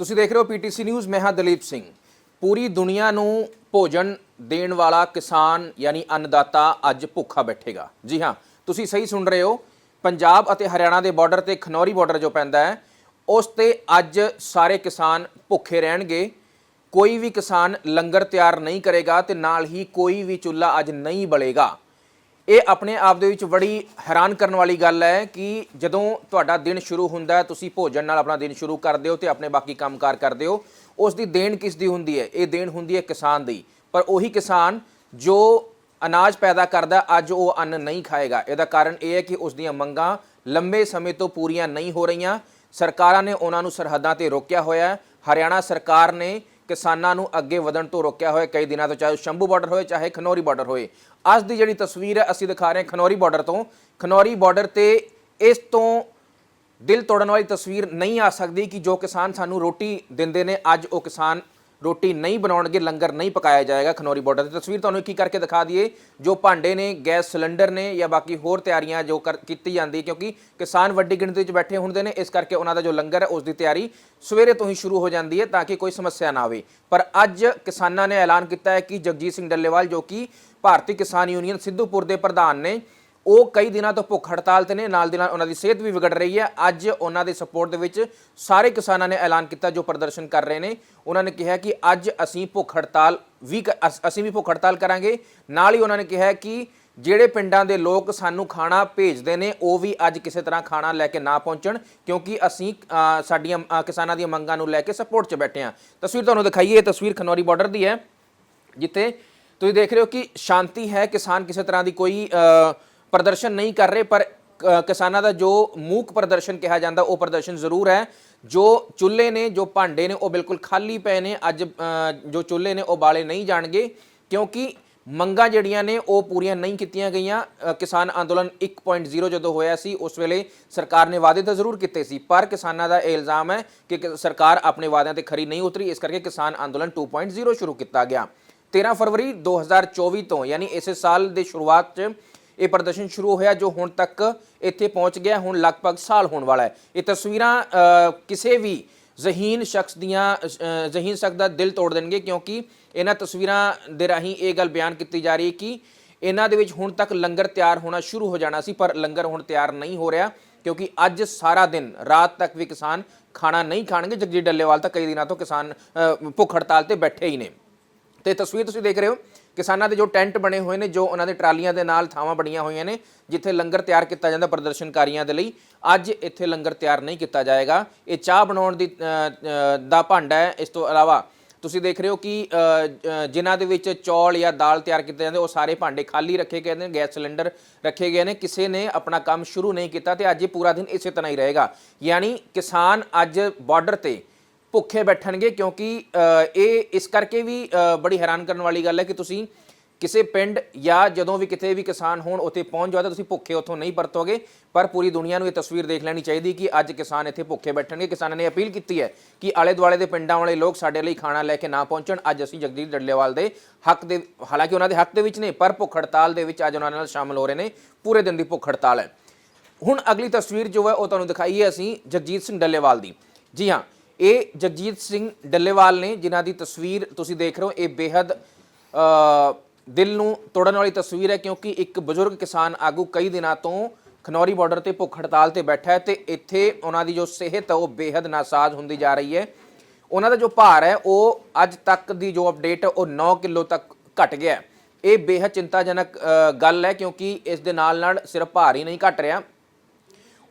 ਤੁਸੀਂ ਦੇਖ ਰਹੇ ਹੋ ਪੀਟੀਸੀ ਨਿਊਜ਼, ਮੈਂ ਹਾਂ ਦਲੀਪ ਸਿੰਘ। ਪੂਰੀ ਦੁਨੀਆ ਨੂੰ ਭੋਜਨ ਦੇਣ ਵਾਲਾ ਕਿਸਾਨ ਯਾਨੀ ਅੰਨਦਾਤਾ ਅੱਜ ਭੁੱਖਾ ਬੈਠੇਗਾ। ਜੀ ਹਾਂ, ਤੁਸੀਂ ਸਹੀ ਸੁਣ ਰਹੇ ਹੋ। ਪੰਜਾਬ ਅਤੇ ਹਰਿਆਣਾ ਦੇ ਬਾਰਡਰ ਤੇ ਖਨੌਰੀ ਬਾਰਡਰ ਜੋ ਪੈਂਦਾ ਹੈ, ਉਸ ਤੇ ਅੱਜ ਸਾਰੇ ਕਿਸਾਨ ਭੁੱਖੇ ਰਹਿਣਗੇ। ਕੋਈ ਵੀ ਕਿਸਾਨ ਲੰਗਰ ਤਿਆਰ ਨਹੀਂ ਕਰੇਗਾ ਤੇ ਨਾਲ ਹੀ ਕੋਈ ਵੀ ਚੁੱਲ੍ਹਾ ਅੱਜ ਨਹੀਂ ਬਲੇਗਾ। ਇਹ ਆਪਣੇ ਆਪ ਦੇ ਵਿੱਚ ਬੜੀ ਹੈਰਾਨ ਕਰਨ ਵਾਲੀ ਗੱਲ ਹੈ ਕਿ ਜਦੋਂ ਤੁਹਾਡਾ ਦਿਨ ਸ਼ੁਰੂ ਹੁੰਦਾ ਹੈ, ਤੁਸੀਂ ਭੋਜਨ ਨਾਲ ਆਪਣਾ ਦਿਨ ਸ਼ੁਰੂ ਕਰਦੇ ਹੋ ਤੇ ਆਪਣੇ ਬਾਕੀ ਕੰਮਕਾਰ ਕਰਦੇ ਹੋ, ਉਸ ਦੀ ਦੇਣ ਕਿਸ ਦੀ ਹੁੰਦੀ ਹੈ? ਇਹ ਦੇਣ ਹੁੰਦੀ ਹੈ ਕਿਸਾਨ ਦੀ। ਪਰ ਉਹੀ ਕਿਸਾਨ ਜੋ ਅਨਾਜ ਪੈਦਾ ਕਰਦਾ, ਅੱਜ ਉਹ ਅੰਨ ਨਹੀਂ ਖਾਏਗਾ। ਇਹਦਾ ਕਾਰਨ ਇਹ ਹੈ ਕਿ ਉਸ ਦੀਆਂ ਮੰਗਾਂ ਲੰਬੇ ਸਮੇਂ ਤੋਂ ਪੂਰੀਆਂ ਨਹੀਂ ਹੋ ਰਹੀਆਂ। ਸਰਕਾਰਾਂ ਨੇ ਉਹਨਾਂ ਨੂੰ ਸਰਹੱਦਾਂ ਤੇ ਰੋਕਿਆ ਹੋਇਆ ਹੈ। ਹਰਿਆਣਾ ਸਰਕਾਰ ਨੇ ਕਿਸਾਨਾਂ ਨੂੰ ਅੱਗੇ ਵਧਣ ਤੋਂ ਰੋਕਿਆ ਹੋਇਆ ਕਈ ਦਿਨਾਂ ਤੋਂ, ਚਾਹੇ ਉਹ ਸ਼ੰਭੂ ਬਾਰਡਰ ਹੋਏ ਚਾਹੇ ਖਨੌਰੀ ਬਾਰਡਰ ਹੋਏ ਅੱਜ ਦੀ ਜਿਹੜੀ ਤਸਵੀਰ ਹੈ, ਅਸੀਂ ਦਿਖਾ ਰਹੇ ਹਾਂ ਖਨੌਰੀ ਬਾਰਡਰ ਤੋਂ। ਖਨੌਰੀ ਬਾਰਡਰ ਤੇ ਇਸ ਤੋਂ ਦਿਲ ਤੋੜਨ ਵਾਲੀ ਤਸਵੀਰ ਨਹੀਂ ਆ ਸਕਦੀ ਕਿ ਜੋ ਕਿਸਾਨ ਸਾਨੂੰ ਰੋਟੀ ਦਿੰਦੇ ਨੇ, ਅੱਜ ਉਹ ਕਿਸਾਨ ਰੋਟੀ ਨਹੀਂ ਬਣਾਉਣਗੇ, ਲੰਗਰ ਨਹੀਂ ਪਕਾਇਆ ਜਾਏਗਾ ਖਨੌਰੀ ਬਾਰਡਰ ਤੇ। ਤਸਵੀਰ ਤੁਹਾਨੂੰ ਕੀ ਕਰਕੇ ਦਿਖਾ ਦਈਏ, ਜੋ ਭਾਂਡੇ ਨੇ, ਗੈਸ ਸਿਲੰਡਰ ਨੇ ਜਾਂ ਬਾਕੀ ਹੋਰ ਤਿਆਰੀਆਂ ਜੋ ਕਰ- ਕੀਤੀ ਜਾਂਦੀ ਕਿਉਂਕਿ ਕਿਸਾਨ ਵੱਡੀ ਗਿਣਤੀ 'ਚ ਬੈਠੇ ਹੁੰਦੇ ਨੇ, ਇਸ ਕਰਕੇ ਉਹਨਾਂ ਦਾ ਜੋ ਲੰਗਰ ਹੈ, ਉਸ ਦੀ ਤਿਆਰੀ ਸਵੇਰੇ ਤੋਂ ਹੀ ਸ਼ੁਰੂ ਹੋ ਜਾਂਦੀ ਹੈ ਤਾਂ ਕਿ ਕੋਈ ਸਮੱਸਿਆ ਨਾ ਆਵੇ। ਪਰ ਅੱਜ ਕਿਸਾਨਾਂ ਨੇ ਐਲਾਨ ਕੀਤਾ ਹੈ ਕਿ ਜਗਜੀਤ ਸਿੰਘ ਡੱਲੇਵਾਲ, ਜੋ ਕਿ ਭਾਰਤੀ ਕਿਸਾਨ ਯੂਨੀਅਨ ਸਿੱਧੂਪੁਰ ਦੇ ਪ੍ਰਧਾਨ ਨੇ ਉਹ ਕਈ ਦਿਨਾਂ ਤੋਂ ਭੁੱਖ ਹੜਤਾਲ ਤੇ ਨੇ, ਨਾਲ ਦੀ ਨਾਲ ਉਹਨਾਂ ਦੀ ਸਿਹਤ ਵੀ ਵਿਗੜ ਰਹੀ ਹੈ। ਅੱਜ ਉਹਨਾਂ ਦੇ ਸਪੋਰਟ ਦੇ ਵਿੱਚ ਸਾਰੇ ਕਿਸਾਨਾਂ ਨੇ ਐਲਾਨ ਕੀਤਾ ਜੋ ਪ੍ਰਦਰਸ਼ਨ ਕਰ ਰਹੇ ਨੇ। ਉਹਨਾਂ ਨੇ ਕਿਹਾ ਕਿ ਅੱਜ ਅਸੀਂ ਭੁੱਖ ਹੜਤਾਲ ਵੀ ਕ- ਅਸੀਂ ਵੀ ਭੁੱਖ ਹੜਤਾਲ ਕਰਾਂਗੇ। ਨਾਲ ਹੀ ਉਹਨਾਂ ਨੇ ਕਿਹਾ ਕਿ ਜਿਹੜੇ ਪਿੰਡਾਂ ਦੇ ਲੋਕ ਸਾਨੂੰ ਖਾਣਾ ਭੇਜਦੇ ਨੇ, ਉਹ ਵੀ ਅੱਜ ਕਿਸੇ ਤਰ੍ਹਾਂ ਖਾਣਾ ਲੈ ਕੇ ਨਾ ਪਹੁੰਚਣ, ਕਿਉਂਕਿ ਅਸੀਂ ਸਾਡੀਆਂ ਕਿਸਾਨਾਂ ਦੀਆਂ ਮੰਗਾਂ ਨੂੰ ਲੈ ਕੇ ਸਪੋਰਟ 'ਚ ਬੈਠੇ ਹਾਂ। ਤਸਵੀਰ ਤੁਹਾਨੂੰ ਦਿਖਾਈਏ। ਇਹ ਤਸਵੀਰ ਖਨੌਰੀ ਬਾਰਡਰ ਦੀ ਹੈ, ਜਿੱਥੇ ਤੁਸੀਂ ਦੇਖ ਰਹੇ ਹੋ ਕਿ ਸ਼ਾਂਤੀ ਹੈ। ਕਿਸਾਨ ਕਿਸੇ ਤਰ੍ਹਾਂ ਦੀ ਕੋਈ ਪ੍ਰਦਰਸ਼ਨ ਨਹੀਂ ਕਰ ਰਹੇ, ਪਰ ਕਿਸਾਨਾਂ ਦਾ ਜੋ ਮੂਕ ਪ੍ਰਦਰਸ਼ਨ ਕਿਹਾ ਜਾਂਦਾ, ਉਹ ਪ੍ਰਦਰਸ਼ਨ ਜ਼ਰੂਰ ਹੈ। ਜੋ ਚੁੱਲ੍ਹੇ ਨੇ, ਜੋ ਭਾਂਡੇ ਨੇ, ਉਹ ਬਿਲਕੁਲ ਖਾਲੀ ਪਏ ਨੇ। ਅੱਜ ਜੋ ਚੁੱਲ੍ਹੇ ਨੇ, ਉਹ ਬਾਲੇ ਨਹੀਂ ਜਾਣਗੇ, ਕਿਉਂਕਿ ਮੰਗਾਂ ਜਿਹੜੀਆਂ ਨੇ, ਉਹ ਪੂਰੀਆਂ ਨਹੀਂ ਕੀਤੀਆਂ ਗਈਆਂ। ਕਿਸਾਨ ਅੰਦੋਲਨ 1.0 ਜਦੋਂ ਹੋਇਆ ਸੀ, ਉਸ ਵੇਲੇ ਸਰਕਾਰ ਨੇ ਵਾਅਦੇ ਤਾਂ ਜ਼ਰੂਰ ਕੀਤੇ ਸੀ, ਪਰ ਕਿਸਾਨਾਂ ਦਾ ਇਹ ਇਲਜ਼ਾਮ ਹੈ ਕਿ ਕਿ, ਸਰਕਾਰ ਆਪਣੇ ਵਾਅਦਿਆਂ ਤੇ ਖਰੀ ਨਹੀਂ ਉਤਰੀ, ਇਸ ਕਰਕੇ ਕਿਸਾਨ ਅੰਦੋਲਨ 2.0 ਸ਼ੁਰੂ ਕੀਤਾ ਗਿਆ। 13 ਫਰਵਰੀ 2024 ਤੋਂ, ਯਾਨੀ ਇਸੇ ਸਾਲ ਦੇ ਸ਼ੁਰੂਆਤ 'ਚ ਇਹ ਪ੍ਰਦਰਸ਼ਨ ਸ਼ੁਰੂ ਹੋਇਆ ਜੋ ਹੁਣ ਤੱਕ ਇੱਥੇ ਪਹੁੰਚ ਗਿਆ, ਹੁਣ ਲਗਭਗ ਸਾਲ ਹੋਣ ਵਾਲਾ ਹੈ। ਇਹ ਤਸਵੀਰਾਂ ਕਿਸੇ ਵੀ ਜ਼ਹੀਨ ਸ਼ਖਸ ਦੀਆਂ ਜ਼ਹੀਨ ਸ਼ਖਸ ਦਾ ਦਿਲ ਤੋੜ ਦੇਣਗੇ ਕਿਉਂਕਿ ਇਹਨਾਂ ਤਸਵੀਰਾਂ ਦੇ ਰਾਹੀਂ ਇਹ ਗੱਲ ਬਿਆਨ ਕੀਤੀ ਜਾ ਰਹੀ ਹੈ ਕਿ ਇਹਨਾਂ ਦੇ ਵਿੱਚ ਹੁਣ ਤੱਕ ਲੰਗਰ ਤਿਆਰ ਹੋਣਾ ਸ਼ੁਰੂ ਹੋ ਜਾਣਾ ਸੀ, ਪਰ ਲੰਗਰ ਹੁਣ ਤਿਆਰ ਨਹੀਂ ਹੋ ਰਿਹਾ ਕਿਉਂਕਿ ਅੱਜ ਸਾਰਾ ਦਿਨ, ਰਾਤ ਤੱਕ ਵੀ ਕਿਸਾਨ ਖਾਣਾ ਨਹੀਂ ਖਾਣਗੇ। ਜਗਜੀਤ ਡੱਲੇਵਾਲ ਤਾਂ ਕਈ ਦਿਨਾਂ ਤੋਂ ਕਿਸਾਨ ਭੁੱਖ ਹੜਤਾਲ ਤੇ ਬੈਠੇ ਹੀ ਨੇ। ਤੇ ਤਸਵੀਰ ਤੁਸੀਂ ਦੇਖ ਰਹੇ ਹੋ ਕਿਸਾਨਾਂ ਦੇ ਜੋ ਟੈਂਟ ਬਣੇ ਹੋਏ ਨੇ, ਜੋ ਉਹਨਾਂ ਦੇ ਟਰਾਲੀਆਂ ਦੇ ਨਾਲ ਥਾਵਾਂ ਬਣੀਆਂ ਹੋਈਆਂ ਨੇ, ਜਿੱਥੇ ਲੰਗਰ ਤਿਆਰ ਕੀਤਾ ਜਾਂਦਾ ਪ੍ਰਦਰਸ਼ਨਕਾਰੀਆਂ ਦੇ ਲਈ, ਅੱਜ ਇੱਥੇ ਲੰਗਰ ਤਿਆਰ ਨਹੀਂ ਕੀਤਾ ਜਾਏਗਾ। ਇਹ ਚਾਹ ਬਣਾਉਣ ਦੀ ਦਾ ਭਾਂਡਾ ਹੈ। ਇਸ ਤੋਂ ਇਲਾਵਾ ਤੁਸੀਂ ਦੇਖ ਰਹੇ ਹੋ ਕਿ ਜਿਨ੍ਹਾਂ ਦੇ ਵਿੱਚ ਚੌਲ ਜਾਂ ਦਾਲ ਤਿਆਰ ਕੀਤੇ ਜਾਂਦੇ, ਉਹ ਸਾਰੇ ਭਾਂਡੇ ਖਾਲੀ ਰੱਖੇ ਗਏ ਨੇ, ਗੈਸ ਸਿਲੰਡਰ ਰੱਖੇ ਗਏ ਨੇ। ਕਿਸੇ ਨੇ ਆਪਣਾ ਕੰਮ ਸ਼ੁਰੂ ਨਹੀਂ ਕੀਤਾ ਤੇ ਅੱਜ ਇਹ ਪੂਰਾ ਦਿਨ ਇਸੇ ਤਰ੍ਹਾਂ ਹੀ ਰਹੇਗਾ। ਯਾਨੀ ਕਿਸਾਨ ਅੱਜ ਬਾਰਡਰ ਤੇ ਭੁੱਖੇ ਬੈਠਣਗੇ ਕਿਉਂਕਿ ਇਹ ਇਸ ਕਰਕੇ ਵੀ ਬੜੀ ਹੈਰਾਨ ਕਰਨ ਵਾਲੀ ਗੱਲ ਹੈ ਕਿ ਤੁਸੀਂ ਕਿਸੇ ਪਿੰਡ ਜਾਂ ਜਦੋਂ ਵੀ ਕਿਤੇ ਵੀ ਕਿਸਾਨ ਹੋਣ, ਉੱਥੇ ਪਹੁੰਚ ਜਾਓ ਤਾਂ ਤੁਸੀਂ ਭੁੱਖੇ ਉੱਥੋਂ ਨਹੀਂ ਪਰਤੋਗੇ। ਪਰ ਪੂਰੀ ਦੁਨੀਆ ਨੂੰ ਇਹ ਤਸਵੀਰ ਦੇਖ ਲੈਣੀ ਚਾਹੀਦੀ ਕਿ ਅੱਜ ਕਿਸਾਨ ਇੱਥੇ ਭੁੱਖੇ ਬੈਠਣਗੇ। ਕਿਸਾਨਾਂ ਨੇ ਅਪੀਲ ਕੀਤੀ ਹੈ ਕਿ ਆਲੇ ਦੁਆਲੇ ਦੇ ਪਿੰਡਾਂ ਵਾਲੇ ਲੋਕ ਸਾਡੇ ਲਈ ਖਾਣਾ ਲੈ ਕੇ ਨਾ ਪਹੁੰਚਣ। ਅੱਜ ਅਸੀਂ ਜਗਦੀਪ ਡੱਲੇਵਾਲ ਦੇ ਹੱਕ ਦੇ, ਹਾਲਾਂਕਿ ਉਹਨਾਂ ਦੇ ਹੱਕ ਦੇ ਵਿੱਚ ਨੇ, ਪਰ ਭੁੱਖ ਹੜਤਾਲ ਦੇ ਵਿੱਚ ਅੱਜ ਉਹਨਾਂ ਨਾਲ ਸ਼ਾਮਲ ਹੋ ਰਹੇ ਨੇ। ਪੂਰੇ ਦਿਨ ਦੀ ਭੁੱਖ ਹੜਤਾਲ ਹੈ। ਹੁਣ ਅਗਲੀ ਤਸਵੀਰ ਜੋ ਹੈ ਉਹ ਤੁਹਾਨੂੰ ਦਿਖਾਈ ਹੈ ਅਸੀਂ ਜਗਜੀਤ ਸਿੰਘ ਡੱਲੇਵਾਲ ਦੀ। ਜੀ ਹਾਂ ਇਹ ਜਗਜੀਤ ਸਿੰਘ ਡੱਲੇਵਾਲ ਨੇ ਜਿਨ੍ਹਾਂ ਦੀ ਤਸਵੀਰ ਤੁਸੀਂ ਦੇਖ ਰਹੇ ਹੋ, ਇਹ ਬੇहद ਦਿਲ ਨੂੰ ਤੋੜਨ ਵਾਲੀ ਤਸਵੀਰ ਹੈ ਕਿਉਂਕਿ ਇੱਕ ਬਜ਼ੁਰਗ ਕਿਸਾਨ ਆਗੂ ਕਈ ਦਿਨਾਂ ਤੋਂ ਖਨੌਰੀ ਬਾਰਡਰ ਤੇ ਭੁੱਖ ਹੜਤਾਲ ਤੇ ਬੈਠਾ ਹੈ ਤੇ ਇੱਥੇ ਉਹਨਾਂ ਦੀ ਜੋ ਸਿਹਤ ਹੈ ਉਹ ਬੇहद ਨਾਸਾਜ਼ ਹੁੰਦੀ ਜਾ ਰਹੀ ਹੈ। ਉਹਨਾਂ ਦਾ ਜੋ ਭਾਰ ਹੈ, ਉਹ ਅੱਜ ਤੱਕ ਦੀ ਜੋ ਅਪਡੇਟ ਹੈ, ਉਹ 9 ਕਿਲੋ ਤੱਕ ਘਟ ਗਿਆ ਇਹ ਬੇहद ਚਿੰਤਾਜਨਕ ਗੱਲ ਹੈ ਕਿਉਂਕਿ ਇਸ ਦੇ ਨਾਲ ਨਾਲ ਸਿਰਫ ਭਾਰ ਹੀ ਨਹੀਂ ਘਟ ਰਿਹਾ।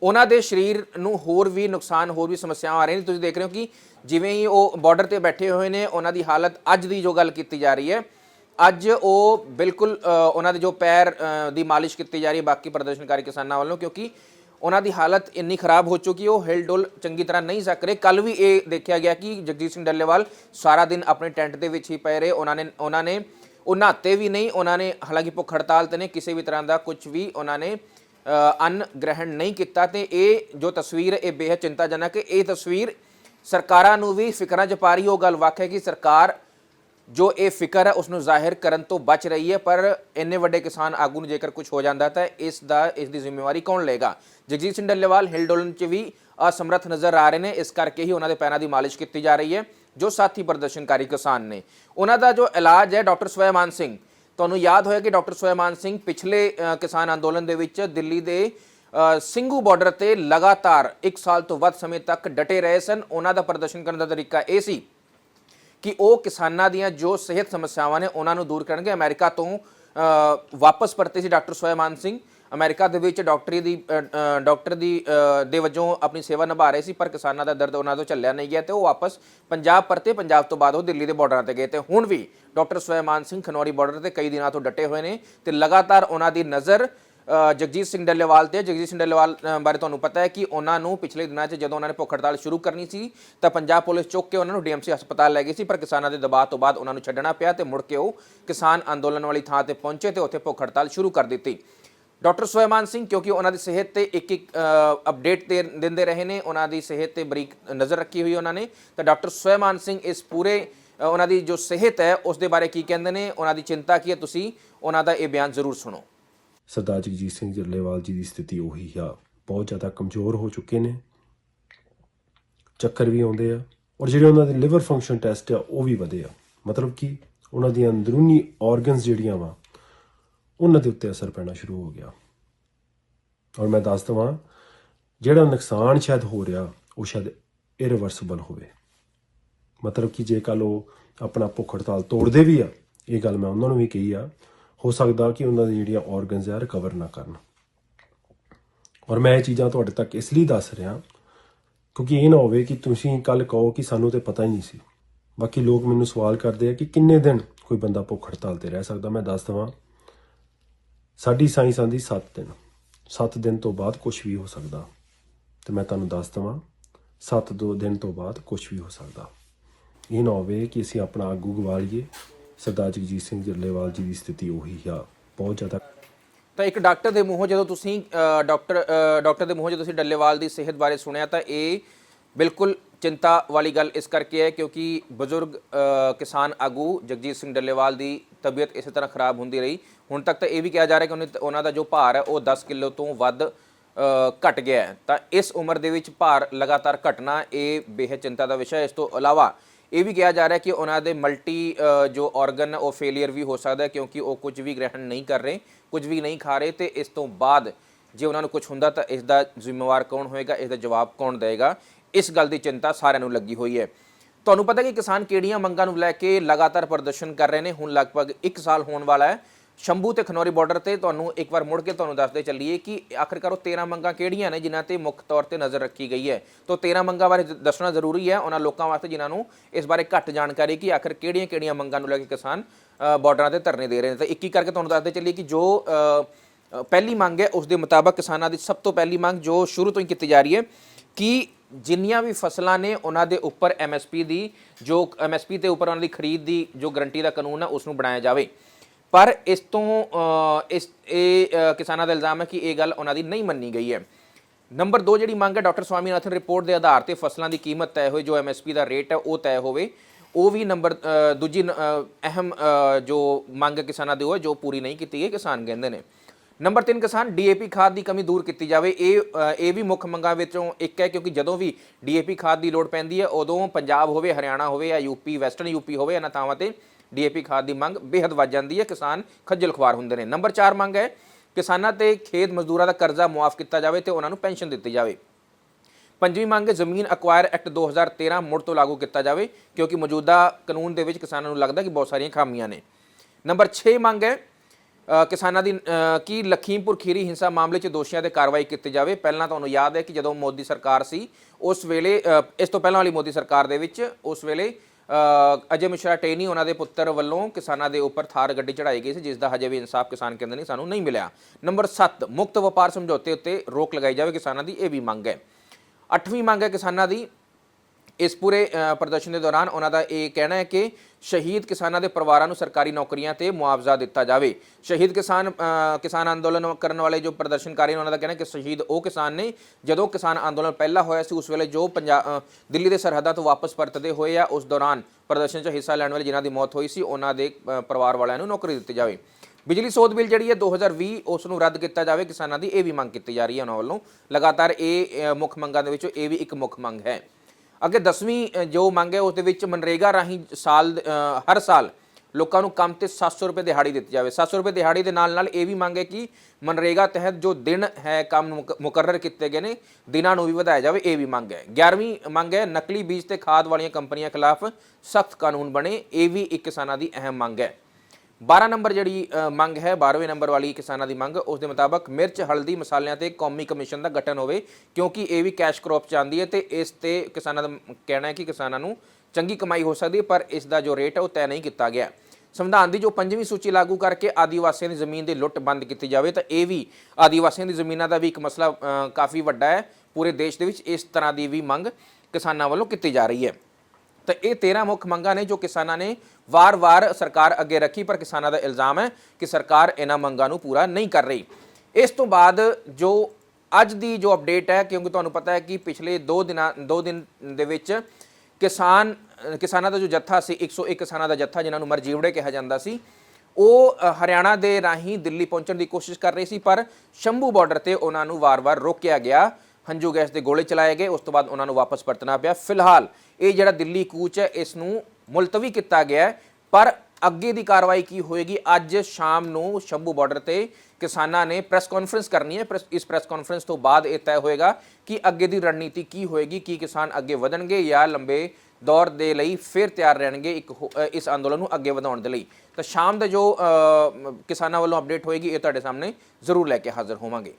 ਉਹਨਾਂ ਦੇ ਸਰੀਰ ਨੂੰ ਹੋਰ ਵੀ ਨੁਕਸਾਨ, ਹੋਰ ਵੀ ਸਮੱਸਿਆਵਾਂ ਆ ਰਹੀਆਂ ਨੇ। ਤੁਸੀਂ ਦੇਖ ਰਹੇ ਹੋ ਕਿ ਜਿਵੇਂ ਹੀ ਉਹ ਬਾਰਡਰ ਤੇ ਬੈਠੇ ਹੋਏ ਨੇ, ਉਹਨਾਂ ਦੀ ਹਾਲਤ ਅੱਜ ਦੀ ਜੋ ਗੱਲ ਕੀਤੀ ਜਾ ਰਹੀ ਹੈ, ਅੱਜ ਉਹ ਬਿਲਕੁਲ ਉਹਨਾਂ ਦੇ ਜੋ ਪੈਰ ਦੀ ਮਾਲਿਸ਼ ਕੀਤੀ ਜਾ ਰਹੀ ਹੈ, ਬਾਕੀ ਪ੍ਰਦਰਸ਼ਨਕਾਰੀ ਕਿਸਾਨਾਂ ਵੱਲੋਂ, ਕਿਉਂਕਿ ਉਹਨਾਂ ਦੀ ਹਾਲਤ ਇੰਨੀ ਖਰਾਬ ਹੋ ਚੁੱਕੀ ਉਹ ਹਿਲਡੁਲ ਚੰਗੀ ਤਰ੍ਹਾਂ ਨਹੀਂ ਸਕ ਰਹੇ। ਕੱਲ ਵੀ ਇਹ ਦੇਖਿਆ ਗਿਆ ਕਿ ਜਗਜੀਤ ਸਿੰਘ ਡੱਲੇਵਾਲ ਸਾਰਾ ਦਿਨ ਆਪਣੇ ਟੈਂਟ ਦੇ ਵਿੱਚ ਹੀ ਪਏ ਰਹੇ। ਉਹਨਾਂ ਨੇ ਉਹਨਾਂ ਨੇ ਉਹ ਨਹਾਤੇ ਵੀ ਨਹੀਂ, ਉਹਨਾਂ ਨੇ ਹਾਲਾਂਕਿ ਭੁੱਖ ਹੜਤਾਲ ਤੇ ਨੇ, ਕਿਸੇ ਵੀ ਤਰ੍ਹਾਂ ਦਾ ਕੁਝ ਵੀ ਉਹਨਾਂ ਨੇ ਅੰਨ ਗ੍ਰਹਿਣ ਨਹੀਂ ਕੀਤਾ ਤੇ ਇਹ ਜੋ ਤਸਵੀਰ ਇਹ ਬੇਹੱਦ ਚਿੰਤਾਜਨਕ ਹੈ। ਇਹ ਤਸਵੀਰ ਸਰਕਾਰਾਂ ਨੂੰ ਵੀ ਫਿਕਰਾਂ ਚ ਪਾ ਰਹੀ ਉਹ ਗੱਲ ਵੱਖ ਹੈ ਕਿ ਸਰਕਾਰ ਜੋ ਇਹ ਫਿਕਰ ਹੈ ਉਸ ਨੂੰ ਜ਼ਾਹਿਰ ਕਰਨ ਤੋਂ ਬਚ ਰਹੀ ਹੈ, ਪਰ ਇੰਨੇ ਵੱਡੇ ਕਿਸਾਨ ਆਗੂ ਨੂੰ ਜੇਕਰ ਕੁਝ ਹੋ ਜਾਂਦਾ ਤਾਂ ਇਸ ਦਾ, ਇਸ ਦੀ ਜ਼ਿੰਮੇਵਾਰੀ ਕੌਣ ਲਏਗਾ? ਜਗਜੀਤ ਸਿੰਘ ਡੱਲੇਵਾਲ ਹਿਲਡੋਲਨ 'ਚ ਵੀ ਅਸਮਰਥ ਨਜ਼ਰ ਆ ਰਹੇ ਨੇ। ਇਸ ਕਰਕੇ ਹੀ ਉਹਨਾਂ ਦੇ ਪੈਰਾਂ ਦੀ ਮਾਲਿਸ਼ ਕੀਤੀ ਜਾ ਰਹੀ ਹੈ, ਜੋ ਸਾਥੀ ਪ੍ਰਦਰਸ਼ਨਕਾਰੀ ਕਿਸਾਨ ਨੇ। ਉਹਨਾਂ ਦਾ ਜੋ ਇਲਾਜ ਹੈ, ਡਾਕਟਰ ਸਵੈਮਾਨ ਸਿੰਘ ਤੁਹਾਨੂੰ ਯਾਦ ਹੋਇਆ ਕਿ ਡਾਕਟਰ ਸਵੈਮਾਨ ਸਿੰਘ ਪਿਛਲੇ ਕਿਸਾਨ ਅੰਦੋਲਨ ਦੇ ਵਿੱਚ ਦਿੱਲੀ ਦੇ ਅ, ਸਿੰਘੂ ਬਾਰਡਰ ਤੇ ਲਗਾਤਾਰ 1 ਸਾਲ ਤੋਂ ਵੱਧ ਸਮੇਂ ਤੱਕ ਡਟੇ ਰਹੇ ਸਨ। ਉਹਨਾਂ ਦਾ ਪ੍ਰਦਰਸ਼ਨ ਕਰਨ ਦਾ ਤਰੀਕਾ ਇਹ ਸੀ ਕਿ ਉਹ ਕਿਸਾਨਾਂ ਦੀਆਂ ਜੋ ਸਿਹਤ ਸਮੱਸਿਆਵਾਂ ਨੇ ਉਹਨਾਂ ਨੂੰ ਦੂਰ ਕਰਨਗੇ। ਅਮਰੀਕਾ ਤੋਂ ਵਾਪਸ ਪਰਤੇ ਸੀ ਡਾਕਟਰ ਸੋਇਮਾਨ ਸਿੰਘ। ਅਮਰੀਕਾ ਦੇ ਵਿੱਚ ਡਾਕਟਰੀ ਦੀ ਅ, ਡਾਕਟਰ ਦੀ ਦੇ ਵਜੋਂ ਆਪਣੀ ਸੇਵਾ ਨਿਭਾ ਰਹੇ ਸੀ ਪਰ ਕਿਸਾਨਾਂ ਦਾ ਦਰਦ ਉਹਨਾਂ ਤੋਂ ਚੱਲਿਆ ਨਹੀਂ ਗਿਆ ਤੇ ਉਹ ਵਾਪਸ ਪੰਜਾਬ ਪਰਤੇ। ਪੰਜਾਬ ਤੋਂ ਬਾਅਦ ਉਹ ਦਿੱਲੀ ਦੇ ਬਾਰਡਰਾਂ ਤੇ ਗਏ ਤੇ ਹੁਣ ਵੀ ਡਾਕਟਰ ਸੋਇਮਾਨ ਸਿੰਘ ਖਨੌਰੀ ਬਾਰਡਰ ਤੇ ਕਈ ਦਿਨਾਂ ਤੋਂ ਡਟੇ ਹੋਏ ਨੇ ਤੇ ਲਗਾਤਾਰ ਉਹਨਾਂ ਦੀ ਨਜ਼ਰ ਜਗਜੀਤ ਸਿੰਘ ਡੱਲੇਵਾਲ ਤੇ ਜਗਜੀਤ ਸਿੰਘ ਡੱਲੇਵਾਲ ਬਾਰੇ ਤੁਹਾਨੂੰ ਪਤਾ ਹੈ ਕਿ ਉਹਨਾਂ ਨੂੰ ਪਿਛਲੇ ਦਿਨਾਂ 'ਚ ਜਦੋਂ ਉਹਨਾਂ ਨੇ ਭੁੱਖ ਹੜਤਾਲ ਸ਼ੁਰੂ ਕਰਨੀ ਸੀ ਤਾਂ ਪੰਜਾਬ ਪੁਲਿਸ ਚੁੱਕ ਕੇ ਉਹਨਾਂ ਨੂੰ ਡੀਐਮਸੀ ਹਸਪਤਾਲ ਲੈ ਗਈ ਸੀ ਪਰ ਕਿਸਾਨਾਂ ਦੇ ਦਬਾਅ ਤੋਂ ਬਾਅਦ ਉਹਨਾਂ ਨੂੰ ਛੱਡਣਾ ਪਿਆ ਤੇ ਮੁੜ ਕੇ ਉਹ ਕਿਸਾਨ ਅੰਦੋਲਨ ਵਾਲੀ ਥਾਂ ਤੇ ਪਹੁੰਚੇ ਤੇ ਉੱਥੇ ਭੁੱਖ ਹੜਤਾਲ ਸ਼ੁਰੂ ਕਰ ਦਿੱਤੀ। ਡਾਕਟਰ ਸੁਹੇਮਾਨ ਸਿੰਘ, ਕਿਉਂਕਿ ਉਹਨਾਂ ਦੀ ਸਿਹਤ ਤੇ ਇੱਕ ਇੱਕ ਅਪਡੇਟ ਦੇ ਦਿੰਦੇ ਰਹੇ ਨੇ, ਉਹਨਾਂ ਦੀ ਸਿਹਤ ਤੇ ਬਰੀਕ ਨਜ਼ਰ ਰੱਖੀ ਹੋਈ ਉਹਨਾਂ ਨੇ। ਤਾਂ ਡਾਕਟਰ ਸੁਹੇਮਾਨ ਸਿੰਘ ਇਸ ਪੂਰੇ ਉਹਨਾਂ ਦੀ ਜੋ ਸਿਹਤ ਹੈ, ਉਸ ਦੇ ਬਾਰੇ ਕੀ ਕਹਿੰਦੇ ਨੇ, ਉਹਨਾਂ ਦੀ ਚਿੰਤਾ ਕੀ ਹੈ, ਤੁਸੀਂ ਉਹਨਾਂ ਦਾ ਇਹ ਬਿਆਨ ਜ਼ਰੂਰ ਸੁਣੋ। ਸਰਦਾਰ ਜਗਜੀਤ ਸਿੰਘ ਜੱਲੇਵਾਲ ਜੀ ਦੀ ਸਥਿਤੀ ਉਹੀ ਆ। ਬਹੁਤ ਜ਼ਿਆਦਾ ਕਮਜ਼ੋਰ ਹੋ ਚੁੱਕੇ ਨੇ। ਚੱਕਰ ਵੀ ਆਉਂਦੇ ਆ। ਔਰ ਜਿਹੜੇ ਉਹਨਾਂ ਦੇ ਲਿਵਰ ਫੰਕਸ਼ਨ ਟੈਸਟ ਆ, ਉਹ ਵੀ ਵਧੇ ਆ। ਮਤਲਬ ਕਿ ਉਹਨਾਂ ਦੀਆਂ ਅੰਦਰੂਨੀ ਆਰਗਨਸ ਜਿਹੜੀਆਂ ਵਾ ਉਹਨਾਂ ਦੇ ਉੱਤੇ ਅਸਰ ਪੈਣਾ ਸ਼ੁਰੂ ਹੋ ਗਿਆ। ਔਰ ਮੈਂ ਦੱਸ ਦਵਾਂ, ਜਿਹੜਾ ਨੁਕਸਾਨ ਸ਼ਾਇਦ ਹੋ ਰਿਹਾ, ਉਹ ਸ਼ਾਇਦ ਇਰਵਰਸਬਲ ਹੋਵੇ। ਮਤਲਬ ਕਿ ਜੇ ਕੱਲ ਉਹ ਆਪਣਾ ਭੁੱਖ ਹੜਤਾਲ ਤੋੜਦੇ ਵੀ ਆ, ਇਹ ਗੱਲ ਮੈਂ ਉਹਨਾਂ ਨੂੰ ਵੀ ਕਹੀ ਆ, ਹੋ ਸਕਦਾ ਕਿ ਉਹਨਾਂ ਦੀ ਜਿਹੜੀਆਂ ਆਰਗਨਸ ਆ ਰਿਕਵਰ ਨਾ ਕਰਨ। ਔਰ ਮੈਂ ਇਹ ਚੀਜ਼ਾਂ ਤੁਹਾਡੇ ਤੱਕ ਇਸ ਲਈ ਦੱਸ ਰਿਹਾ, ਕਿਉਂਕਿ ਇਹ ਨਾ ਹੋਵੇ ਕਿ ਤੁਸੀਂ ਕੱਲ ਕਹੋ ਕਿ ਸਾਨੂੰ ਤੇ ਪਤਾ ਹੀ ਨਹੀਂ ਸੀ। ਬਾਕੀ ਲੋਕ ਮੈਨੂੰ ਸਵਾਲ ਕਰਦੇ ਆ ਕਿ ਕਿੰਨੇ ਦਿਨ ਕੋਈ ਬੰਦਾ ਭੁੱਖ ਹੜਤਾਲ ਤੇ ਰਹਿ ਸਕਦਾ? ਮੈਂ ਦੱਸ ਦਵਾਂ ਸਾਡੀ ਸਾਇੰਸ ਆਂਦੀ 7 ਦਿਨ। 7 ਦਿਨ ਤੋਂ ਬਾਅਦ ਕੁਝ ਵੀ ਹੋ ਸਕਦਾ। ਤੇ ਮੈਂ ਤੁਹਾਨੂੰ ਦੱਸ ਦਵਾਂ 7 ਦੋ ਦਿਨ ਤੋਂ ਬਾਅਦ ਕੁਝ ਵੀ ਹੋ ਸਕਦਾ। ਇਹ ਨਾ ਹੋਵੇ ਕਿ ਅਸੀਂ ਆਪਣਾ ਆਗੂ ਗਵਾ ਲਈਏ ਸਰਦਾਰ ਜਗਜੀਤ ਸਿੰਘ ਜੱਲੇਵਾਲ ਜੀ ਦੀ ਸਥਿਤੀ ਉਹੀ ਆ। ਬਹੁਤ ਜ਼ਿਆਦਾ ਤਾਂ ਇੱਕ ਡਾਕਟਰ ਦੇ ਮੂੰਹੋਂ ਜਦੋਂ ਤੁਸੀਂ ਅ, ਡਾਕਟਰ ਡਾਕਟਰ ਦੇ ਮੂੰਹੋਂ ਜਦੋਂ ਤੁਸੀਂ ਡੱਲੇਵਾਲ ਦੀ ਸਿਹਤ ਬਾਰੇ ਸੁਣਿਆ ਤਾਂ ਇਹ ਬਿਲਕੁਲ ਚਿੰਤਾ ਵਾਲੀ ਗੱਲ ਇਸ ਕਰਕੇ ਹੈ ਕਿਉਂਕਿ ਬਜ਼ੁਰਗ ਕਿਸਾਨ ਆਗੂ ਜਗਜੀਤ ਸਿੰਘ ਡੱਲੇਵਾਲ ਦੀ ਤਬੀਅਤ ਇਸੇ ਤਰ੍ਹਾਂ ਖਰਾਬ ਹੁੰਦੀ ਰਹੀ। ਹੁਣ ਤੱਕ ਤਾਂ ਇਹ ਵੀ ਕਿਹਾ ਜਾ ਰਿਹਾ ਕਿ ਉਹਨੇ- ਉਹਨਾਂ ਦਾ ਜੋ ਭਾਰ ਹੈ ਉਹ 10 ਕਿਲੋ ਤੋਂ ਵੱਧ ਅ, ਘਟ ਗਿਆ ਹੈ। ਤਾਂ ਇਸ ਉਮਰ ਦੇ ਵਿੱਚ ਭਾਰ ਲਗਾਤਾਰ ਘਟਣਾ ਇਹ ਬੇਹੱਦ ਚਿੰਤਾ ਦਾ ਵਿਸ਼ਾ ਹੈ। ਇਸ ਤੋਂ ਇਲਾਵਾ ਇਹ ਵੀ ਕਿਹਾ ਜਾ ਰਿਹਾ ਕਿ ਉਹਨਾਂ ਦੇ ਮਲਟੀ ਜੋ ਆਰਗਨ ਉਹ ਫੇਲਿਅਰ ਵੀ ਹੋ ਸਕਦਾ ਕਿਉਂਕਿ ਉਹ ਕੁਝ ਵੀ ਗ੍ਰਹਿਣ ਨਹੀਂ ਕਰ ਰਹੇ ਕੁਝ ਵੀ ਨਹੀਂ ਖਾ ਰਹੇ ਤੇ ਇਸ ਤੋਂ ਬਾਅਦ ਜੇ ਉਹਨਾਂ ਨੂੰ ਕੁਝ ਹੁੰਦਾ ਤਾਂ ਇਸ ਦਾ ਜ਼ਿੰਮੇਵਾਰ ਕੌਣ ਹੋਏਗਾ ਇਸ ਦਾ ਜਵਾਬ ਕੌਣ ਦੇਵੇਗਾ ਇਸ ਗੱਲ ਦੀ ਚਿੰਤਾ ਸਾਰਿਆਂ ਨੂੰ ਲੱਗੀ ਹੋਈ ਹੈ। ਤੁਹਾਨੂੰ ਪਤਾ ਕਿ ਕਿਸਾਨ ਕਿਹੜੀਆਂ ਮੰਗਾਂ ਨੂੰ ਲੈ ਕੇ ਲਗਾਤਾਰ ਪ੍ਰਦਰਸ਼ਨ ਕਰ ਰਹੇ ਨੇ? ਹੁਣ ਲਗਭਗ 1 ਸਾਲ ਹੋਣ ਵਾਲਾ ਹੈ। ਸ਼ੰਭੂ ਤੇ ਖਨੌਰੀ ਬਾਰਡਰ ਤੇ ਤੁਹਾਨੂੰ ਇੱਕ ਵਾਰ ਮੁੜ ਕੇ ਤੁਹਾਨੂੰ ਦੱਸਦੇ ਚੱਲੀਏ ਕਿ ਆਖਿਰਕਾਰ ਉਹ 13 ਮੰਗਾਂ ਕਿਹੜੀਆਂ ਨੇ ਜਿਨ੍ਹਾਂ ਤੇ ਮੁੱਖ ਤੌਰ ਤੇ ਨਜ਼ਰ ਰੱਖੀ ਗਈ ਹੈ। ਤੋਂ 13 ਮੰਗਾਂ ਬਾਰੇ ਦ- ਦੱਸਣਾ ਜ਼ਰੂਰੀ ਹੈ। ਉਹਨਾਂ ਲੋਕਾਂ ਵਾਸਤੇ ਜਿਨ੍ਹਾਂ ਨੂੰ ਇਸ ਬਾਰੇ ਘੱਟ ਜਾਣਕਾਰੀ ਕਿ ਆਖਿਰ ਕਿਹੜੀਆਂ-ਕਿਹੜੀਆਂ ਮੰਗਾਂ ਨੂੰ ਲੈ ਕੇ ਕਿਸਾਨ ਅ, ਬਾਰਡਰਾਂ ਤੇ ਧਰਨੇ ਦੇ ਰਹੇ ਨੇ। ਤਾਂ ਇੱਕ ਇੱਕ ਕਰਕੇ ਤੁਹਾਨੂੰ ਦੱਸਦੇ ਚੱਲੀਏ ਕਿ ਜੋ ਪਹਿਲੀ ਮੰਗ ਹੈ ਉਸ ਦੇ ਮੁਤਾਬਕ ਕਿਸਾਨਾਂ ਦੀ ਸਭ ਤੋਂ ਪਹਿਲੀ ਮੰਗ ਜੋ ਸ਼ੁਰੂ ਤੋਂ ਹੀ ਕੀਤੀ ਜਾ ਰਹੀ ਹੈ ਕਿ ਜਿੰਨੀਆਂ ਵੀ ਫਸਲਾਂ ਨੇ ਉਹਨਾਂ ਦੇ ਉੱਪਰ ਐਮਐਸਪੀ ਦੀ ਜੋ ਐਮਐਸਪੀ ਤੇ ਉੱਪਰ ਉਹਨਾਂ ਦੀ ਖਰੀਦ ਦੀ ਜੋ ਗਰੰਟੀ ਦਾ ਕਾਨੂੰਨ ਹੈ ਉਸ ਨੂੰ ਬਣਾਇਆ ਜਾਵੇ। ਪਰ ਇਸ ਤੋਂ ਇਸ, ਇਹ ਕਿਸਾਨਾਂ ਦਾ ਇਲਜ਼ਾਮ ਹੈ ਕਿ ਇਹ ਗੱਲ ਉਹਨਾਂ ਦੀ ਨਹੀਂ ਮੰਨੀ ਗਈ ਹੈ। ਨੰਬਰ 2 ਜਿਹੜੀ ਮੰਗ ਹੈ, ਡਾਕਟਰ ਸਵਾਮੀਨਾਥਨ ਰਿਪੋਰਟ ਦੇ ਆਧਾਰ ਤੇ ਫਸਲਾਂ ਦੀ ਕੀਮਤ ਤੈਅ ਹੋਏ ਜੋ ਐਮਐਸਪੀ ਦਾ ਰੇਟ ਹੈ, ਉਹ ਤੈਅ ਹੋਵੇ। ਉਹ ਵੀ ਨੰਬਰ ਦੂਜੀ ਅਹਿਮ ਜੋ ਮੰਗ ਕਿਸਾਨਾਂ ਦੀ ਉਹ ਹੈ, ਜੋ ਪੂਰੀ ਨਹੀਂ ਕੀਤੀ ਗਈ, ਕਿਸਾਨ ਕਹਿੰਦੇ ਨੇ। ਨੰਬਰ 3 ਕਿਸਾਨ, ਡੀਏਪੀ ਖਾਦ ਦੀ ਕਮੀ ਦੂਰ ਕੀਤੀ ਜਾਵੇ। ਇਹ ਇਹ ਵੀ ਮੁੱਖ ਮੰਗਾਂ ਵਿੱਚੋਂ ਇੱਕ ਹੈ, ਕਿਉਂਕਿ ਜਦੋਂ ਵੀ ਡੀਏਪੀ ਖਾਦ ਦੀ ਲੋੜ ਪੈਂਦੀ ਹੈ, ਉਦੋਂ ਪੰਜਾਬ ਹੋਵੇ, ਹਰਿਆਣਾ ਹੋਵੇ ਜਾਂ ਯੂਪੀ, ਵੈਸਟਰਨ ਯੂਪੀ ਹੋਵੇ, ਇਹਨਾਂ ਥਾਵਾਂ ਤੇ ਡੀਏਪੀ ਖਾਦ ਦੀ ਮੰਗ ਬੇਹੱਦ ਵੱਧ ਜਾਂਦੀ ਹੈ। ਕਿਸਾਨ ਖੱਜਲ ਖੁਆਰ ਹੁੰਦੇ ਨੇ। ਨੰਬਰ 4 ਮੰਗ ਹੈ ਕਿਸਾਨਾਂ ਤੇ ਖੇਤ ਮਜ਼ਦੂਰਾਂ ਦਾ ਕਰਜ਼ਾ ਮੁਆਫ ਕੀਤਾ ਜਾਵੇ ਤੇ ਉਹਨਾਂ ਨੂੰ ਪੈਨਸ਼ਨ ਦਿੱਤੀ ਜਾਵੇ। ਪੰਜਵੀਂ ਮੰਗ ਹੈ ਜ਼ਮੀਨ ਅਕਵਾਇਰ ਐਕਟ 2013 ਮੁੜ ਤੋਂ ਲਾਗੂ ਕੀਤਾ ਜਾਵੇ ਕਿਉਂਕਿ ਮੌਜੂਦਾ ਕਾਨੂੰਨ ਦੇ ਵਿੱਚ ਕਿਸਾਨਾਂ ਨੂੰ ਲੱਗਦਾ ਕਿ ਬਹੁਤ ਸਾਰੀਆਂ ਖਾਮੀਆਂ ਨੇ। ਨੰਬਰ 6 ਮੰਗ ਹੈ ਕਿਸਾਨਾਂ ਦੀ ਅ, ਕਿ ਲਖੀਮਪੁਰ ਖੀਰੀ ਹਿੰਸਾ ਮਾਮਲੇ 'ਚ ਦੋਸ਼ੀਆਂ ਤੇ ਕਾਰਵਾਈ ਕੀਤੀ ਜਾਵੇ? ਪਹਿਲਾਂ ਤੁਹਾਨੂੰ ਯਾਦ ਹੈ ਕਿ ਜਦੋਂ ਮੋਦੀ ਸਰਕਾਰ ਸੀ ਉਸ ਵੇਲੇ ਇਸ ਤੋਂ ਪਹਿਲਾਂ ਵਾਲੀ ਮੋਦੀ ਸਰਕਾਰ ਦੇ ਵਿੱਚ ਉਸ ਵੇਲੇ ਅਜੇ ਮਿਸ਼ਰਾ ਟੇਨੀ ਉਹਨਾਂ ਦੇ ਪੁੱਤਰ ਵੱਲੋਂ ਕਿਸਾਨਾਂ ਦੇ ਉੱਪਰ ਥਾਰ ਗੱਡੀ ਚੜਾਈ ਗਈ ਸੀ, ਜਿਸ ਦਾ ਹਜੇ ਵੀ ਇਨਸਾਫ ਕਿਸਾਨ ਕਹਿੰਦੇ ਨੇ ਸਾਨੂੰ ਨਹੀਂ ਮਿਲਿਆ। ਨੰਬਰ 7 ਮੁਕਤ ਵਪਾਰ ਸਮਝੌਤੇ ਉੱਤੇ ਰੋਕ ਲਗਾਈ ਜਾਵੇ ਕਿਸਾਨਾਂ ਦੀ, ਇਹ ਵੀ ਮੰਗ ਹੈ। ਅੱਠਵੀਂ ਮੰਗ ਹੈ ਕਿਸਾਨਾਂ ਦੀ ਇਸ ਪੂਰੇ ਪ੍ਰਦਰਸ਼ਨ ਦੇ ਦੌਰਾਨ ਉਹਨਾਂ ਦਾ ਇਹ ਕਹਿਣਾ ਹੈ ਕਿ ਸ਼ਹੀਦ ਕਿਸਾਨਾਂ ਦੇ ਪਰਿਵਾਰਾਂ ਨੂੰ ਸਰਕਾਰੀ ਨੌਕਰੀਆਂ ਤੇ ਮੁਆਵਜ਼ਾ ਦਿੱਤਾ ਜਾਵੇ। ਸ਼ਹੀਦ ਕਿਸਾਨ ਕਿਸਾਨ ਅੰਦੋਲਨ ਕਰਨ ਵਾਲੇ ਜੋ ਪ੍ਰਦਰਸ਼ਨਕਾਰੀ ਨੇ, ਉਹਨਾਂ ਦਾ ਕਹਿਣਾ ਕਿ ਸ਼ਹੀਦ ਉਹ ਕਿਸਾਨ ਨੇ ਜਦੋਂ ਕਿਸਾਨ ਅੰਦੋਲਨ ਪਹਿਲਾ ਹੋਇਆ ਸੀ, ਉਸ ਵੇਲੇ ਜੋ ਪੰਜਾਬ ਦਿੱਲੀ ਦੇ ਸਰਹੱਦਾਂ ਤੋਂ ਵਾਪਸ ਪਰਤਦੇ ਹੋਏ ਆ, ਉਸ ਦੌਰਾਨ ਪ੍ਰਦਰਸ਼ਨ 'ਚ ਹਿੱਸਾ ਲੈਣ ਵਾਲੇ ਜਿਨ੍ਹਾਂ ਦੀ ਮੌਤ ਹੋਈ ਸੀ, ਉਹਨਾਂ ਦੇ ਪਰਿਵਾਰ ਵਾਲਿਆਂ ਨੂੰ ਨੌਕਰੀ ਦਿੱਤੀ ਜਾਵੇ। ਬਿਜਲੀ ਸੋਧ ਬਿੱਲ ਜਿਹੜੀ ਹੈ 2020 ਉਸ ਨੂੰ ਰੱਦ ਕੀਤਾ ਜਾਵੇ। ਕਿਸਾਨਾਂ ਦੀ ਇਹ ਵੀ ਮੰਗ ਕੀਤੀ ਜਾ ਰਹੀ ਹੈ ਉਹਨਾਂ ਵੱਲੋਂ। ਲਗਾਤਾਰ ਇਹ ਮੁੱਖ ਮੰਗਾਂ ਦੇ ਵਿੱਚੋਂ ਇਹ ਵੀ ਇੱਕ ਮੁੱਖ ਮੰਗ ਹੈ। ਅੱਗੇ 10ਵੀਂ ਜੋ ਮੰਗ ਹੈ ਉਸ ਦੇ ਵਿੱਚ ਮਨਰੇਗਾ ਰਾਹੀਂ ਸਾਲ ਹਰ ਸਾਲ ਲੋਕਾਂ ਨੂੰ ਕੰਮ ਤੇ 700 ਰੁਪਏ ਦਿਹਾੜੀ ਦਿੱਤੀ ਜਾਵੇ। 700 ਰੁਪਏ ਦਿਹਾੜੀ ਦੇ ਨਾਲ ਨਾਲ ਇਹ ਵੀ ਮੰਗ ਹੈ ਕਿ ਮਨਰੇਗਾ ਤਹਿਤ ਜੋ ਦਿਨ ਹੈ, ਕੰਮ ਮੁਕ- ਮੁਕਰਰ ਕੀਤੇ ਗਏ ਨੇ, ਦਿਨਾਂ ਨੂੰ ਵੀ ਵਧਾਇਆ ਜਾਵੇ, ਇਹ ਵੀ ਮੰਗ ਹੈ। 11ਵੀਂ ਮੰਗ ਹੈ, ਨਕਲੀ ਬੀਜ ਤੇ ਖਾਦ ਵਾਲੀਆਂ ਕੰਪਨੀਆਂ ਖਿਲਾਫ ਸਖਤ ਕਾਨੂੰਨ ਬਣੇ, ਇਹ ਵੀ ਇੱਕ ਕਿਸਾਨਾਂ ਦੀ ਅਹਿਮ ਮੰਗ ਹੈ। 12 ਨੰਬਰ ਜਿਹੜੀ ਮੰਗ ਹੈ 12ਵੇਂ ਨੰਬਰ ਵਾਲੀ ਕਿਸਾਨਾਂ ਦੀ ਮੰਗ, ਉਸ ਦੇ ਮੁਤਾਬਕ ਮਿਰਚ, ਹਲਦੀ ਮਸਾਲਿਆਂ ਤੇ ਕੌਮੀ ਕਮਿਸ਼ਨ ਦਾ ਗਠਨ ਹੋਵੇ, ਕਿਉਂਕਿ ਇਹ ਵੀ ਕੈਸ਼ ਕ੍ਰੌਪ ਚ ਆਉਂਦੀ ਹੈ ਤੇ ਇਸ ਤੇ ਕਿਸਾਨਾਂ ਦਾ ਕਹਿਣਾ ਹੈ ਕਿ ਕਿਸਾਨਾਂ ਨੂੰ ਚੰਗੀ ਕਮਾਈ ਹੋ ਸਕਦੀ ਹੈ, ਪਰ ਇਸ ਦਾ ਜੋ ਰੇਟ ਹੈ, ਉਹ ਤੈਅ ਨਹੀਂ ਕੀਤਾ ਗਿਆ। ਸੰਵਿਧਾਨ ਦੀ ਜੋ ਪੰਜਵੀਂ ਸੂਚੀ ਲਾਗੂ ਕਰਕੇ ਆਦੀਵਾਸੀਆਂ ਦੀ ਜ਼ਮੀਨ ਦੀ ਲੁੱਟ ਬੰਦ ਕੀਤੀ ਜਾਵੇ, ਤਾਂ ਇਹ ਵੀ ਆਦੀਵਾਸੀਆਂ ਦੀ ਜ਼ਮੀਨਾਂ ਦਾ ਵੀ ਇੱਕ ਮਸਲਾ ਕਾਫੀ ਵੱਡਾ ਹੈ। ਪੂਰੇ ਦੇਸ਼ ਦੇ ਵਿੱਚ ਇਸ ਤਰ੍ਹਾਂ ਦੀ ਵੀ ਮੰਗ ਕਿਸਾਨਾਂ ਵੱਲੋਂ ਕੀਤੀ ਜਾ ਰਹੀ ਹੈ। ਤਾਂ ਇਹ 13 ਮੁੱਖ ਮੰਗਾਂ ਨੇ ਜੋ ਕਿਸਾਨਾਂ ਨੇ ਵਾਰ-ਵਾਰ ਸਰਕਾਰ ਅੱਗੇ ਰੱਖੀ, ਪਰ ਕਿਸਾਨਾਂ ਦਾ ਇਲਜ਼ਾਮ ਹੈ ਕਿ ਸਰਕਾਰ ਇਹਨਾਂ ਮੰਗਾਂ ਨੂੰ ਪੂਰਾ ਨਹੀਂ ਕਰ ਰਹੀ। ਇਸ ਤੋਂ ਬਾਅਦ ਜੋ ਅੱਜ ਦੀ ਜੋ ਅਪਡੇਟ ਹੈ, ਕਿਉਂਕਿ ਤੁਹਾਨੂੰ ਪਤਾ ਹੈ ਕਿ ਪਿਛਲੇ 2 ਦਿਨਾਂ 2 ਦਿਨ ਦੇ ਵਿੱਚ ਕਿਸਾਨ, ਕਿਸਾਨਾਂ ਦਾ ਜੋ ਜੱਥਾ ਸੀ 101 ਕਿਸਾਨਾਂ ਦਾ ਜੱਥਾ, ਜਿਨ੍ਹਾਂ ਨੂੰ ਮਰਜੀਵੜੇ ਕਿਹਾ ਜਾਂਦਾ ਸੀ, ਉਹ ਹਰਿਆਣਾ ਦੇ ਰਾਹੀਂ ਦਿੱਲੀ ਪਹੁੰਚਣ ਦੀ ਕੋਸ਼ਿਸ਼ ਕਰ ਰਹੇ ਸੀ, ਪਰ ਸ਼ੰਭੂ ਬਾਰਡਰ ਤੇ ਉਹਨਾਂ ਨੂੰ ਵਾਰ-ਵਾਰ ਰੋਕਿਆ ਗਿਆ। ਹੰਝੂ ਗੈਸ ਦੇ ਗੋਲੇ ਚਲਾਏ ਗਏ, ਉਸ ਤੋਂ ਬਾਅਦ ਉਹਨਾਂ ਨੂੰ ਵਾਪਸ ਪਰਤਣਾ ਪਿਆ। ਫਿਲਹਾਲ ਇਹ ਜਿਹੜਾ ਦਿੱਲੀ ਕੂਚ ਹੈ, ਇਸ ਨੂੰ ਮੁਲਤਵੀ ਕੀਤਾ ਗਿਆ ਹੈ, ਪਰ ਅੱਗੇ ਦੀ ਕਾਰਵਾਈ ਕੀ ਹੋਏਗੀ? ਅੱਜ ਸ਼ਾਮ ਨੂੰ ਸ਼ੰਭੂ ਬਾਰਡਰ ਤੇ ਕਿਸਾਨਾਂ ਨੇ ਪ੍ਰੈਸ ਕਾਨਫਰੰਸ ਕਰਨੀ ਹੈ। ਪ੍ਰੈਸ- ਇਸ ਪ੍ਰੈਸ ਕਾਨਫਰੰਸ ਤੋਂ ਬਾਅਦ ਇਹ ਤੈਅ ਹੋਏਗਾ ਕਿ ਅੱਗੇ ਦੀ ਰਣਨੀਤੀ ਕੀ ਹੋਏਗੀ, ਕੀ ਕਿਸਾਨ ਅੱਗੇ ਵਧਣਗੇ ਜਾਂ ਲੰਬੇ ਦੌਰ ਦੇ ਲਈ ਫਿਰ ਤਿਆਰ ਰਹਿਣਗੇ ਇੱਕ ਹੋ- ਇਸ ਅੰਦੋਲਨ ਨੂੰ ਅੱਗੇ ਵਧਾਉਣ ਦੇ ਲਈ। ਤਾਂ ਸ਼ਾਮ ਦਾ ਜੋ ਕਿਸਾਨਾਂ ਵੱਲੋਂ ਅਪਡੇਟ ਹੋਏਗੀ, ਇਹ ਤੁਹਾਡੇ ਸਾਹਮਣੇ ਜ਼ਰੂਰ ਲੈ ਕੇ ਹਾਜ਼ਰ ਹੋਵਾਂਗੇ।